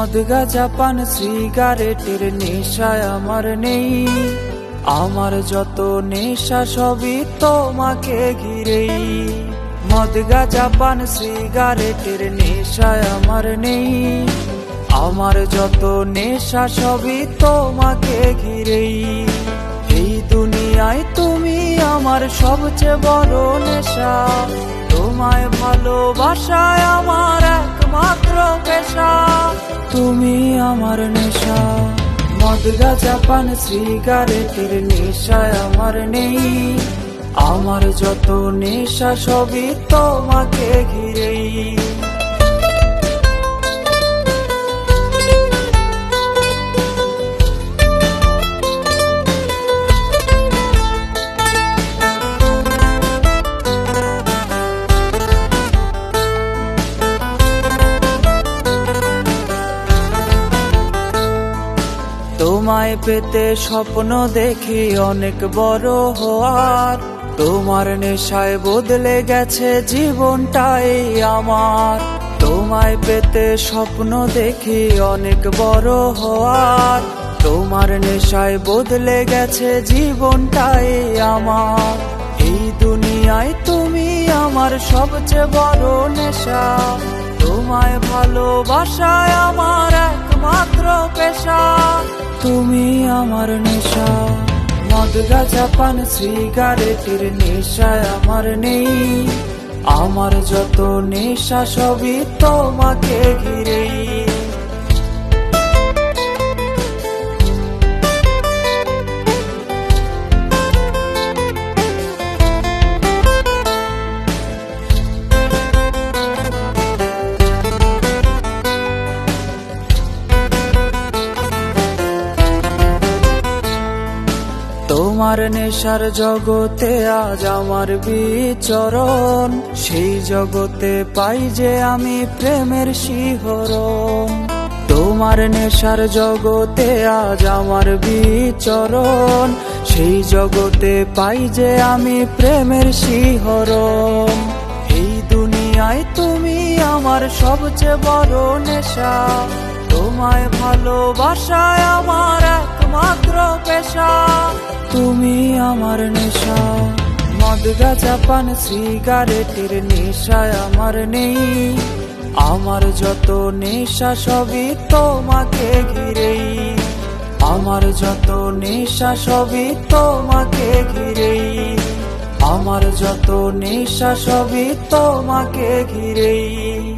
মদ গাজা পান সিগারেটের নেশায় আমার নেই। আমার যত নেশা সবই তোমাকে ঘিরেই। মদ গাজা পান সিগারেটের নেশায় আমার নেই। আমার যত নেশা সবই তোমাকে ঘিরেই। এই দুনিয়ায় তুমি আমার সবচেয়ে বড় নেশা। তোমায় ভালোবাসায় আমার একমাত্র পেশা, তুমি আমার নেশা। মদ গাজা পান, সিগারেটের নেশায় আমার নেই। আমার যত নেশা, সবই তোমাকে ঘিরেই। তোমায় পেতে স্বপ্ন দেখি অনেক বড় হওয়ার। তোমার নেশায় বদলে গেছে জীবনটাই আমার। তোমায় পেতে স্বপ্ন দেখি অনেক বড় হওয়ার। তোমার নেশায় বদলে গেছে জীবনটাই আমার। এই দুনিয়ায় তুমি আমার সবচেয়ে বড় নেশা। তোমায় ভালোবাসায় আমার একমাত্র পেশা। তুমি আমার নেশা। মদ গাছা পান, সিগারেটের নেশায় আমার নেই। আমার যত নেশা, সবই তোমাকে ঘিরেই। তোমার নেশার জগতে আজ আমার বিচরণ। সেই জগতে পাই যে আমি প্রেমের শিহরণ। তোমার নেশার জগতে আজ আমার বিচরণ। সেই জগতে পাই যে আমি প্রেমের শিহরণ। এই দুনিয়ায় তুমি আমার সবচেয়ে বড় নেশা। তোমায় ভালোবাসায় আমার একমাত্র পেশা। তুমি আমার নেশা। মদ গাজা পান, সিগারেটের নেশায় আমার নেই। আমার যত নেশা, সবই তোমাকে ঘিরেই। আমার যত নেশা, সবই তোমাকে ঘিরেই। আমার যত নেশা, সবই তোমাকে ঘিরেই।